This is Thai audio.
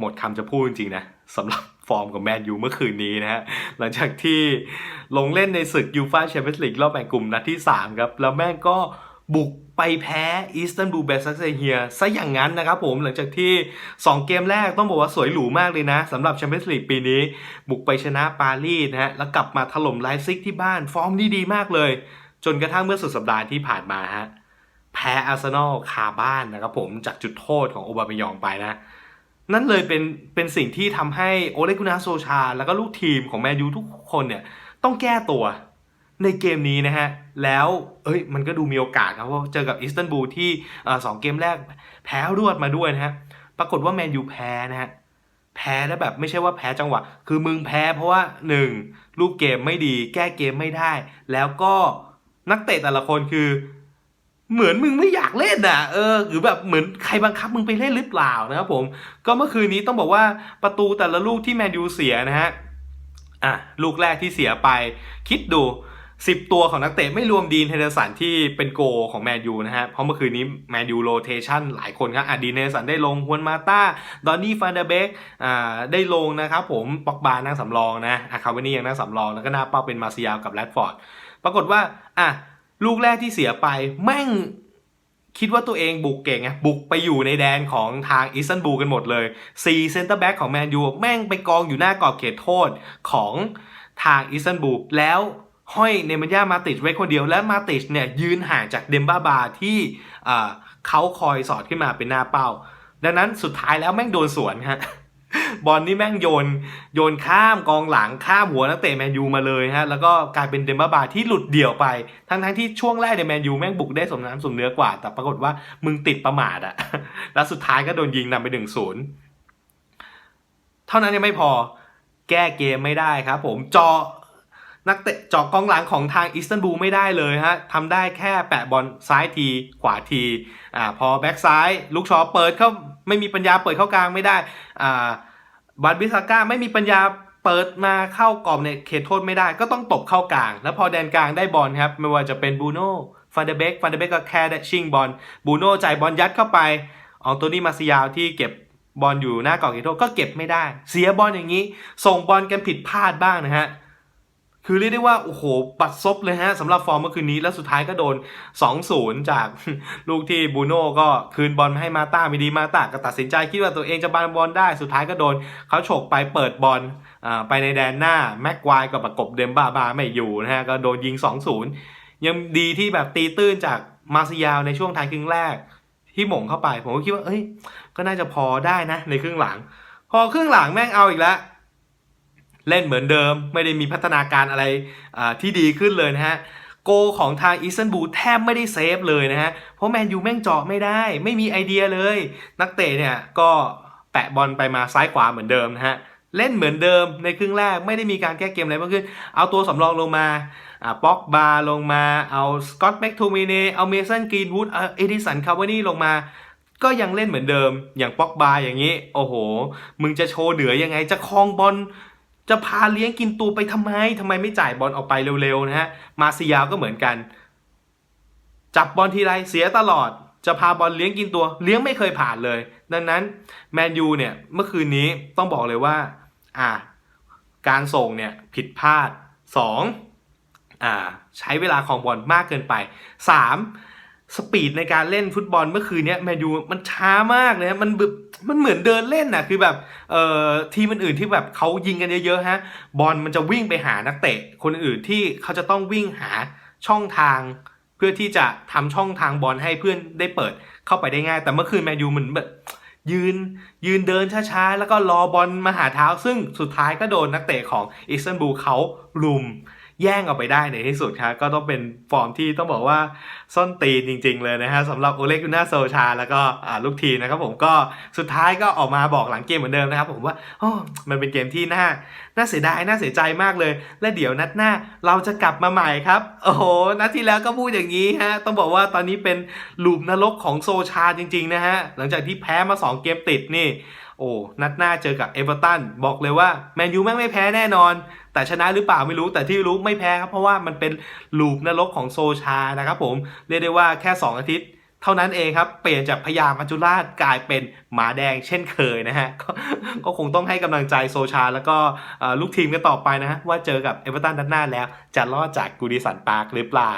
หมดคำจะพูดจริงๆนะสำหรับฟอร์มของแมนยูเมื่อคืนนี้นะฮะหลังจากที่ลงเล่นในศึกยูฟาแชมเปี้ยนส์ลีกรอบแบ่งกลุ่มนัดที่ 3 ครับ แล้วแม่งก็บุกไปแพ้อีสตันบูลเบซักเซเฮียซะอย่างนั้นนะครับผมหลังจากที่ 2 เกมแรกต้องบอกว่าสวยหรูมากเลยนะสำหรับแชมเปี้ยนส์ลีกปีนี้ บุกไปชนะปารีสนะฮะแล้วกลับมาถล่มไลฟ์ซิกที่บ้านฟอร์มนี่ดีมากเลย จนกระทั่งเมื่อสุดสัปดาห์ที่ผ่านมาฮะแพ้อาร์เซนอลคาบ้านนะครับผมจากจุดโทษของโอบามายองไปนะ นั่นเลยเป็นเป็นสิ่งที่ทำให้โอเลกุนาโซชา แล้วก็ลูกทีมของแมนยูทุกคนเนี่ยต้องแก้ตัวในเกมนี้นะฮะ แล้วเอ้ยมันก็ดูมีโอกาสครับเพราะเจอกับอิสตันบูลที่สองเกมแรกแพ้รวดมาด้วยนะฮะ ปรากฏว่าแมนยูแพ้นะฮะ แพ้แล้วแบบไม่ใช่ว่าแพ้จังหวะ คือมึงแพ้เพราะว่าหนึ่งลูกเกมไม่ดี แก้เกมไม่ได้ แล้วก็นักเตะแต่ละคนคือ เหมือนมึงไม่อยากเล่นอะเออหรือแบบเหมือนใครบังคับมึงไปเล่นหรือเปล่านะครับผม ก็เมื่อคืนนี้ต้องบอกว่าประตูแต่ละลูกที่แมนยูเสียนะฮะอะลูกแรกที่เสียไป คิดดู10ตัวของนักเตะไม่รวมดีนเทเดสันที่เป็นโกของแมนยูนะฮะ เพราะเมื่อคืนนี้แมนยูโรเทชันหลายคนครับอะดีนเทเดสันได้ลงฮวนมาต้าดอนนี่ฟานเดเบกอ่าได้ลงนะครับผมปอกบานั่งสำรองนะอาคาวนี่ยังนั่งสำรอง แล้วก็หน้าเป้าเป็นมาซิยาวกับแรดฟอร์ด ปรากฏว่าอะ ลูกแรกที่เสียไปแม่งคิดว่าตัวเองบุกเก่งไงบุกไปอยู่ในแดนของทางอิสตันบูลกันหมดเลย4เซนเตอร์แบ็กของแมนยูแม่งไปกองอยู่หน้ากรอบเขตโทษของทางอิสตันบูลแล้วห้อยเนมันยามาติชไว้คนเดียวและมาติชเนี่ยยืนห่างจากเดมบ้าบาที่เขาคอยสอดขึ้นมาเป็นหน้าเป้า ดังนั้นสุดท้ายแล้วแม่งโดนสวนฮะ บอลนี่แม่งโยน โยนข้ามกองหลังข้ามหัวนักเตะแมนยูมาเลยฮะ แล้วก็กลายเป็นเดมบาบาที่หลุดเดี่ยวไป ทั้งทั้งๆที่ช่วงแรกเนี่ยแมนยูแม่งบุกได้สมน้ำสมเนื้อกว่า แต่ปรากฏว่ามึงติดประมาทอะแล้วสุดท้ายก็โดนยิงนำไปหนึ่งศูนย์เท่านั้นยังไม่พอ แก้เกมไม่ได้ครับ ผมจาะนักเตะจาะกองหลังของทางอิสตันบูลไม่ได้เลยฮะทำได้แค่แปะบอลซ้ายทีขวาทีอ่าพอแบ็กซ้าย ลูกชอเปิดเข้าไม่มีปัญญาเปิดเข้ากลางไม่ได้อ่า บัตบิสาก้าไม่มีปัญญาเปิดมาเข้ากรอบในเขตโทษไม่ได้ ก็ต้องตบเข้ากลาง แล้วพอแดนกลางได้บอลครับ ไม่ว่าจะเป็นบูโน่ฟันเดเบกฟันเดเบกก็แค่ได้ชิงบอลบูโน่จ่ายบอลยัดเข้าไปอองโตนี่มาซิยาวที่เก็บบอลอยู่หน้ากรอบเขตโทษก็เก็บไม่ได้ เสียบอลอย่างนี้ ส่งบอลกันผิดพลาดบ้างนะฮะ คือเรียกได้ว่า โอ้โห ปัดซบเลยฮะสำหรับฟอร์มเมื่อคืนนี้ แล้วสุดท้ายก็โดน 2-0 จากลูกที่บูโน่ก็คืนบอลให้มาต้าไม่ดีมาต้าก็ตัดสินใจคิดว่าตัวเองจะบานบอลได้ สุดท้ายก็โดนเขาฉกไปเปิดบอลไปในแดนหน้า แม็กควายกับประกบเดมบาบาไม่อยู่นะฮะ ก็โดนยิง 2-0 ยังดีที่แบบตีตื้นจากมาซิยาวในช่วงท้ายครึ่งแรก ที่หม่งเข้าไป ผมก็คิดว่า เอ้ย ก็น่าจะพอได้นะ ในครึ่งหลัง พอครึ่งหลังแม่งเอาอีกแล้ว เล่นเหมือนเดิม ไม่ได้มีพัฒนาการอะไรที่ดีขึ้นเลยนะฮะโกของทางอีสตันบูลแทบไม่ได้เซฟเลยนะฮะ เพราะแมนยูแม่งเจาะไม่ได้ ไม่มีไอเดียเลย นักเตะเนี่ยก็แปะบอลไปมาซ้ายขวาเหมือนเดิมนะฮะ เล่นเหมือนเดิมในครึ่งแรกไม่ได้มีการแก้เกมอะไรมากขึ้น เอาตัวสำรองลงมาป็อกบาลงมา เอาสกอตแม็กโทมิเนเอาเมสันกรีนวูดเอาเอดิสันคาวานี่ลงมา ก็ยังเล่นเหมือนเดิมอย่างป็อกบาอย่างนี้ โอ้โห มึงจะโชว์เหนือยังไงจะคลองบอล จะพาเลี้ยงกินตัวไปทำไมทำไมไม่จ่ายบอลออกไปเร็วๆนะฮะ มาซิยาวก็เหมือนกัน จับบอลทีไรเสียตลอด จะพาบอลเลี้ยงกินตัว เลี้ยงไม่เคยผ่านเลย ดังนั้นแมนยูเนี่ยเมื่อคืนนี้ต้องบอกเลยว่า อ่า การส่งเนี่ยผิดพลาด 2. อ่า ใช้เวลาของบอลมากเกินไป 3. สปีดในการเล่นฟุตบอลเมื่อคืนนี้แมนยูมันช้ามากเลยฮะมันแบบมันเหมือนเดินเล่นน่ะคือแบบเอ่อทีมอื่นๆที่แบบเขายิงกันเยอะๆฮะบอลมันจะวิ่งไปหานักเตะ คนอื่นที่เขาจะต้องวิ่งหาช่องทาง เพื่อที่จะทำช่องทางบอลให้เพื่อนได้เปิดเข้าไปได้ง่าย แต่เมื่อคืนแมนยูเหมือนแบบยืนยืนเดินช้าๆ แล้วก็รอบอลมาหาเท้า ซึ่งสุดท้ายก็โดนนักเตะของอิสตันบูลเขาลุม แย่งเอาไปได้ในที่สุดครับก็ต้องเป็นฟอร์มที่ต้องบอกว่าส้นตีนจริง ๆ เลยนะฮะสำหรับโอเลกุน่าโซชา แล้วก็ลูกทีนะครับผมก็สุดท้ายก็ออกมาบอกหลังเกมเหมือนเดิมนะครับผมว่าโอ้มันเป็นเกมที่น่าน่าเสียดายน่าเสียใจมากเลย และเดี๋ยวนัดหน้าเราจะกลับมาใหม่ครับ โอ้โหนัดที่แล้วก็พูดอย่างนี้ฮะต้องบอกว่าตอนนี้เป็นหลุมนรกของโซชาจริง ๆ นะฮะหลังจากที่แพ้มา 2 เกมติดนี่โอ้ นัดหน้าเจอกับเอเวอร์ตัน บอกเลยว่า แมนยูแม่งไม่แพ้แน่นอน แต่ชนะหรือเปล่าไม่รู้แต่ที่รู้ไม่แพ้ครับเพราะว่ามันเป็นลูกนรกของโซชานะครับผมเรียกได้ว่าแค่ 2 อาทิตย์เท่านั้นเองครับ เปลี่ยนจากพญามัจจุราชกลายเป็นหมาแดงเช่นเคยนะฮะก็ก็คงต้องให้กำลังใจโซชา แล้วก็ลูกทีมกันต่อไปนะฮะว่าเจอกับเอเวอร์ตันด้านหน้าแล้ว จะรอดจากกูดิสันปาร์คหรือเปล่า